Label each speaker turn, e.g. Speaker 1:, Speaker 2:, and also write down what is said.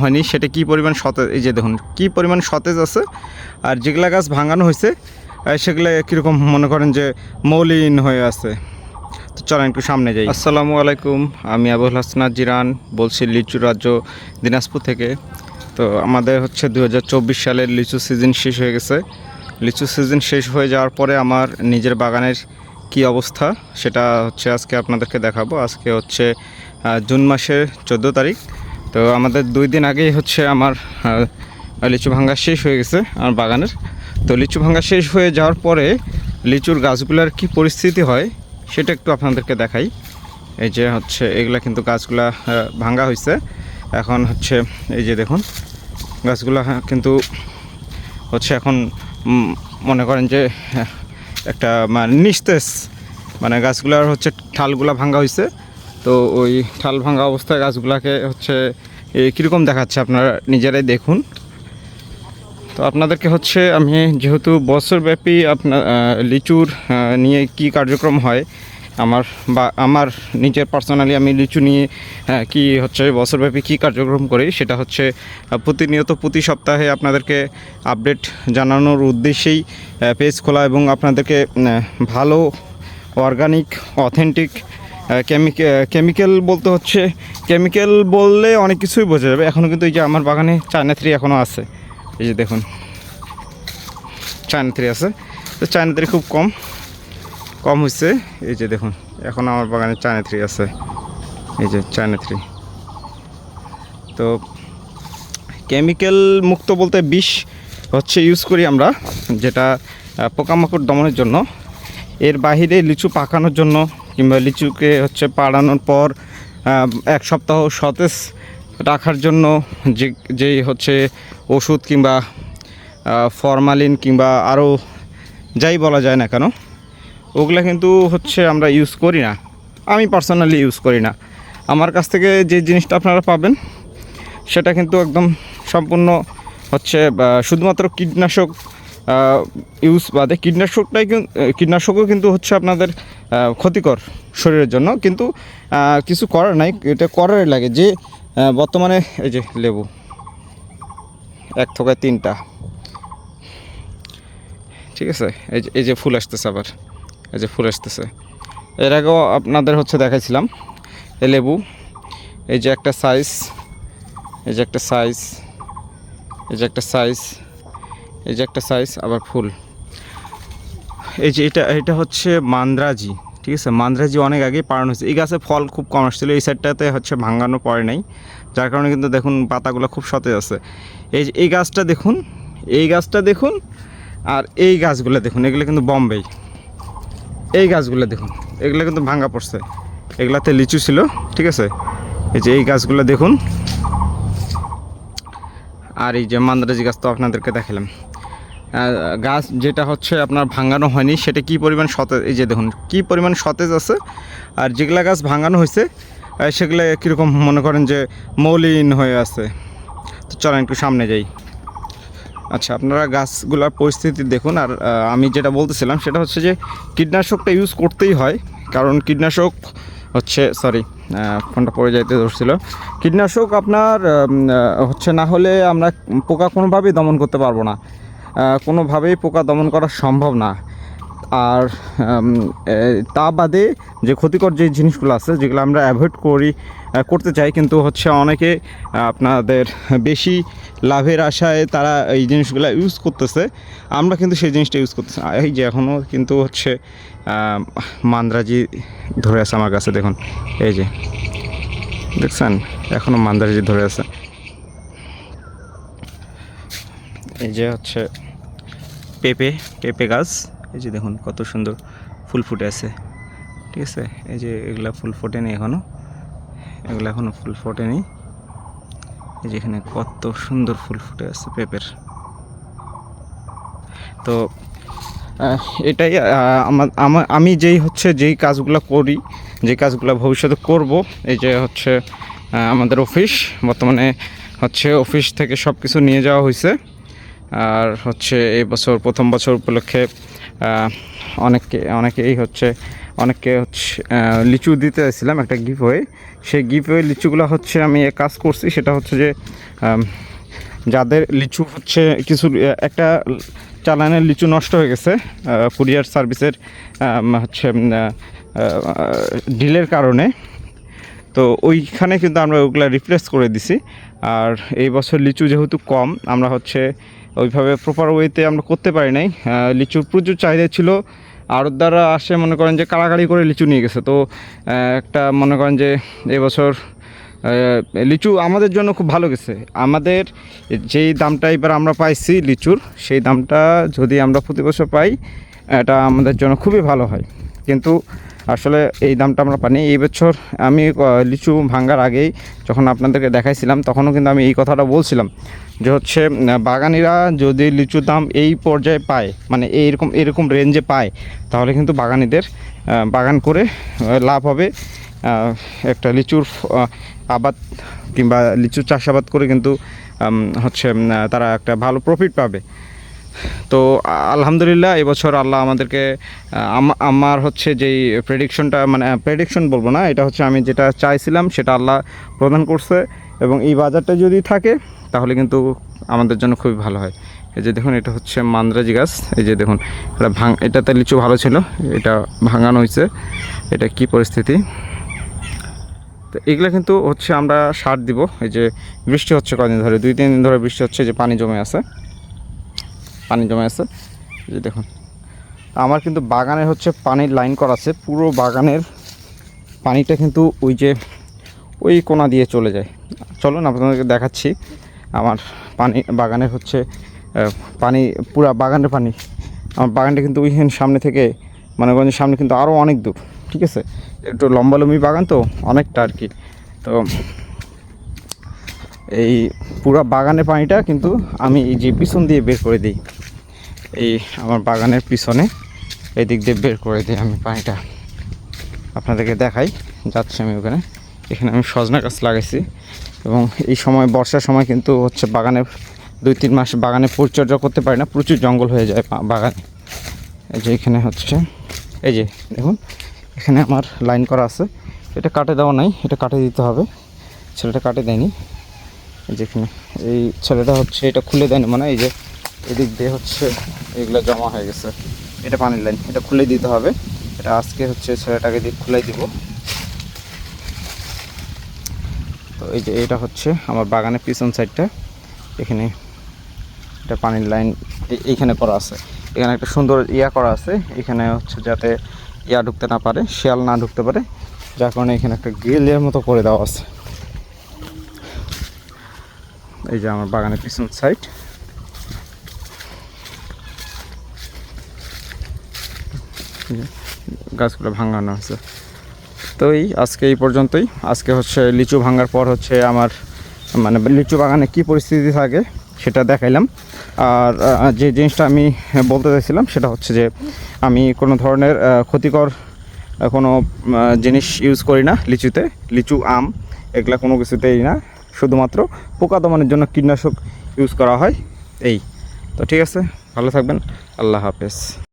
Speaker 1: হয়নি, সেটা কি পরিমাণ সতেজ, এই যে দেখুন, কি পরিমাণ সতেজ আছে, আর যেগুলা গাছ ভাঙানো হয়েছে সেগুলো কীরকম মনে করেন যে মৌলিন হয়ে আছে। তো চলেন একটু সামনে যাই। আসসালামু আলাইকুম, আমি আবুল হাসনাত জিরান বলছি লিচু রাজ্য দিনাজপুর থেকে। তো আমাদের হচ্ছে দু হাজার চব্বিশ সালের লিচু সিজন শেষ হয়ে গেছে। লিচু সিজন শেষ হয়ে যাওয়ার পরে আমার নিজের বাগানের কি অবস্থা, সেটা হচ্ছে আজকে আপনাদেরকে দেখাবো। আজকে হচ্ছে জুন মাসের চোদ্দ তারিখ। তো আমাদের দুই দিন আগেই হচ্ছে আমার লিচু ভাঙ্গা শেষ হয়ে গেছে আমার বাগানের। তো লিচু ভাঙ্গা শেষ হয়ে যাওয়ার পরে লিচুর গাছগুলোর কি পরিস্থিতি হয় সেটা একটু আপনাদেরকে দেখাই। এই যে হচ্ছে এগুলা কিন্তু গাছগুলা ভাঙ্গা হয়েছে এখন হচ্ছে এই যে দেখুন, গাছগুলা কিন্তু হচ্ছে এখন মনে করেন যে একটা মানে নিস্তেজ মানে গাছগুলার হচ্ছে ঠালগুলা ভাঙ্গা হয়েছে তো ওই ঠাল ভাঙা অবস্থায় গাছগুলাকে হচ্ছে কীরকম দেখাচ্ছে আপনারা নিজেরাই দেখুন। তো আপনাদেরকে হচ্ছে আমি যেহেতু বছরব্যাপী আপনার লিচুর নিয়ে কি কার্যক্রম হয়, আমার বা, আমার নিজের পার্সোনালি আমি লিচু নিয়ে কি হচ্ছে, বছরব্যাপী কি কার্যক্রম করি, সেটা হচ্ছে প্রতিনিয়ত প্রতি সপ্তাহে আপনাদেরকে আপডেট জানানোর উদ্দেশ্যেই পেজ খোলা এবং আপনাদেরকে ভালো, অর্গানিক, অথেন্টিক কেমিক্যাল বলতে হচ্ছে কেমিক্যাল বললে অনেক কিছুই বোঝা যাবে। এখনও কিন্তু এই যে আমার বাগানে চায়না থ্রি এখনও আছে। এই যে দেখুন চায়না থ্রি আছে। তো চায়না থ্রি খুব কম কম হয়েছে এই যে দেখুন, এখন আমার বাগানে চায়না থ্রি আছে। এই যে চায়না থ্রি তো কেমিক্যাল মুক্ত বলতে বিষ হচ্ছে ইউজ করি আমরা, যেটা পোকামাকড় দমনের জন্য। এর বাহিরে লিচু পাকানোর জন্য কিংবা লিচুকে হচ্ছে পাড়ানোর পর এক সপ্তাহ সতেজ রাখার জন্য যে, যেই হচ্ছে ওষুধ কিংবা ফরমালিন কিংবা আরও যাই বলা যায় না কেন, ওগুলা কিন্তু হচ্ছে আমরা ইউজ করি না। আমি পার্সোনালি ইউজ করি না। আমার কাছ থেকে যে জিনিসটা আপনারা পাবেন, সেটা কিন্তু একদম সম্পূর্ণ হচ্ছে শুধুমাত্র কীটনাশক ইউজ বাদে কীটনাশকটাই কীটনাশকও কিন্তু হচ্ছে আপনাদের ক্ষতিকর শরীরের জন্য। কিন্তু কিছু করার নাই, এটা করারই লাগে। যে বর্তমানে, এই যে লেবু, এক থোকায় তিনটা। ঠিক আছে? এই যে এই যে ফুল আসতেছে আবার। এই যে ফুল আসতেছে। এর আগেও আপনাদের হচ্ছে দেখাইছিলাম এই লেবু। এই যে একটা সাইজ এই যে একটা সাইজ এই যে একটা সাইজ এই যে একটা সাইজ আবার ফুল। এই যে এটা এটা হচ্ছে মান্দ্রাজি, ঠিক আছে? মান্দ্রাজি অনেক আগেই পাড়ানো হয়েছে। এই গাছে ফল খুব কম আসছিল, এই সাইডটাতে হচ্ছে ভাঙানো পড়ে নাই। যার কারণে কিন্তু দেখুন পাতাগুলো খুব সতেজ আছে। এই যে, এই গাছটা দেখুন, এই গাছটা দেখুন, আর এই গাছগুলো দেখুন, এগুলো কিন্তু বম্বেই। এই গাছগুলো দেখুন, এগুলো কিন্তু ভাঙা পড়ছে। এগুলাতে লিচু ছিল, ঠিক আছে? এই যে, এই গাছগুলো দেখুন। আর এই যে মান্দ্রাজি গাছ তো আপনাদেরকে দেখালাম। গাছ যেটা হচ্ছে আপনার ভাঙানো হয়নি, সেটা কি পরিমাণ সতেজ এই যে দেখুন, কি পরিমাণ সতেজ আছে, আর যেগুলা গাছ ভাঙানো হয়েছে সেগুলো কীরকম মনে করেন যে মৌলিন হয়ে আছে। তো চলেন একটু সামনে যাই। আচ্ছা আপনারা গাছগুলোর পরিস্থিতি দেখুন, আর আমি যেটা বলতেছিলাম, সেটা হচ্ছে যে কীটনাশকটা ইউজ করতেই হয়, কারণ কীটনাশক হচ্ছে সরি ফোনটা পড়ে যাইতে ধরছিল। কীটনাশক আপনার হচ্ছে না হলে আমরা পোকা কোনোভাবেই দমন করতে পারব না। কোনোভাবেই পোকা দমন করা সম্ভব না। আর তা বাদে যে ক্ষতিকর যে জিনিসগুলো আছে, যেগুলো আমরা অ্যাভয়েড করি করতে চাই, কিন্তু হচ্ছে অনেকে আপনাদের বেশি লাভের আশায় তারা এই জিনিসগুলো ইউজ করতেছে। আমরা কিন্তু সেই জিনিসটা ইউজ করতেছি এই যে এখনও কিন্তু হচ্ছে মান্দ্রাজি ধরে আছে আমার কাছে, দেখুন। এই যে, দেখছেন? এখনও মান্দ্রাজি ধরে আছে। এই যে হচ্ছে পেঁপে পেঁপে গাছ। এই যে দেখুন কত সুন্দর ফুল ফুটে আছে। ঠিক আছে? এই যে এগুলা ফুল ফোটেনি এখনও এগুলো এখনও ফুল ফোটেনি। এই যে এখানে কত সুন্দর ফুল ফুটে আছে পেঁপের। তো এটাই আমার আমি যেই হচ্ছে যেই কাজগুলো করি, যে কাজগুলো ভবিষ্যতে করব, এই যে হচ্ছে আমাদের অফিস, বর্তমানে হচ্ছে অফিস থেকে সব কিছু নিয়ে যাওয়া হয়েছে আর হচ্ছে এই বছর, প্রথম বছর উপলক্ষে অনেককে, অনেকেই হচ্ছে, অনেককে হচ্ছে লিচু দিতে চাইছিলাম একটা গিফট হয়ে সেই গিফওয়ে লিচুগুলো হচ্ছে আমি কাজ করছি, সেটা হচ্ছে যে যাদের লিচু হচ্ছে কিছু, একটা চালানের লিচু নষ্ট হয়ে গেছে কুরিয়ার সার্ভিসের হচ্ছে ডিলের কারণে, তো ওইখানে কিন্তু আমরা ওগুলো রিপ্লেস করে দিছি। আর এই বছর লিচু যেহেতু কম, আমরা হচ্ছে ওইভাবে প্রপার ওয়েতে আমরা করতে পারি নাই। লিচুর প্রচুর চাহিদা ছিল। আড়ত দ্বারা আসে মনে করেন যে কাড়াকাড়ি করে লিচু নিয়ে গেছে। তো একটা মনে করেন যে এবছর লিচু আমাদের জন্য খুব ভালো গেছে। আমাদের যেই দামটা এবার আমরা পাইছি লিচুর, সেই দামটা যদি আমরা প্রতি বছর পাই, এটা আমাদের জন্য খুবই ভালো হয়। কিন্তু আসলে এই দামটা আমরা পানি এই বছর আমি লিচু ভাঙ্গার আগেই যখন আপনাদেরকে দেখাইছিলাম, তখনও কিন্তু আমি এই কথাটা বলছিলাম যে হচ্ছে বাগানিরা যদি লিচুর দাম এই পর্যায়ে পায় মানে এইরকম, এরকম রেঞ্জে পায়, তাহলে কিন্তু বাগানিদের বাগান করে লাভ হবে। একটা লিচুর আবাদ কিংবা লিচুর চাষাবাদ করে কিন্তু হচ্ছে তারা একটা ভালো প্রফিট পাবে। তো আলহামদুলিল্লাহ এবছর আল্লাহ আমাদেরকে আমার হচ্ছে যেই প্রেডিকশনটা মানে প্রেডিকশন বলব না, এটা হচ্ছে আমি যেটা চাইছিলাম, সেটা আল্লাহ প্রদান করছে। এবং এই বাজারটা যদি থাকে, তাহলে কিন্তু আমাদের জন্য খুবই ভালো হয়। এই যে দেখুন, এটা হচ্ছে মান্দ্রাজি গাছ। এই যে দেখুন, এটা ভাঙ এটাতে লিচু ভালো ছিল, এটা ভাঙানো হয়েছে। এটা কি পরিস্থিতি? তো এগুলো কিন্তু হচ্ছে আমরা সার দিব। এই যে বৃষ্টি হচ্ছে কদিন ধরে, দুই তিন দিন ধরে বৃষ্টি হচ্ছে যে পানি জমে আছে। পানি জমে আছে। যে দেখুন। আমার কিন্তু বাগানের হচ্ছে পানির লাইন করা আছে। পুরো বাগানের পানিটা কিন্তু ওই যে ওই কোনা দিয়ে চলে যায়। চলুন আপনাদেরকে দেখাচ্ছি আমার পানি বাগানের হচ্ছে পানি, পুরা বাগানের পানি। আমার বাগানটা কিন্তু ওইখানে সামনে থেকে মানে গঞ্জের সামনে কিন্তু আরও অনেক দূর, ঠিক আছে? একটু লম্বালম্বি বাগান তো, অনেকটা আর কি। তো এই পুরা বাগানের পানিটা কিন্তু আমি এই যে পিছন দিয়ে বের করে দিই। এই আমার বাগানের পিছনে এই দিক দিয়ে বের করে দিই আমি পানিটা আপনাদেরকে দেখাই, যাচ্ছি আমি ওখানে। এখানে আমি সজনা গাছ লাগাইছি এবং এই সময়, বর্ষার সময় কিন্তু হচ্ছে বাগানে দুই তিন মাস বাগানে পরিচর্যা করতে পারি না, প্রচুর জঙ্গল হয়ে যায় বাগানে। এই যে এখানে হচ্ছে, এই যে দেখুন, এখানে আমার লাইন করা আছে। এটা কাটে দেওয়া নাই, এটা কাটে দিতে হবে। ছেলেটা কাটে দেয়নি। যেখানে এই ছেলেটা হচ্ছে এটা খুলে দেয়নি মানে এই যে এদিক দিয়ে হচ্ছে এগুলো জমা হয়ে গেছে। এটা পানির লাইন, এটা খুলে দিতে হবে। এটা আজকে হচ্ছে ছেলেটাকে দিয়ে খুলে দিব। তো এই যে এটা হচ্ছে আমার বাগানের পিছন সাইডটা। এখানে এটা পানির লাইন এইখানে করা আছে। এখানে একটা সুন্দর ইয়া করা আছে। এখানে হচ্ছে যাতে ইয়া ঢুকতে না পারে, শিয়াল না ঢুকতে পারে। যার কারণে এখানে একটা গ্রিলের মতো করে দেওয়া আছে। এই যে আমার বাগানের পিছন সাইড। গাছগুলো ভাঙানো আছে। তো এই আজকে এই পর্যন্তই। আজকে হচ্ছে লিচু ভাঙার পর হচ্ছে আমার মানে লিচু বাগানে কি পরিস্থিতি থাকে সেটা দেখাইলাম। আর যে জিনিসটা আমি বলতে চাইছিলাম সেটা হচ্ছে যে আমি কোনো ধরনের ক্ষতিকর কোনো জিনিস ইউজ করি না লিচুতে। লিচু, আম এগুলা কোনো কিছুতেই না। শুধুমাত্র পোকা দমনের জন্য কীটনাশক ইউজ করা হয়। এই। তো ঠিক আছে, ভালো থাকবেন। আল্লাহ হাফেজ।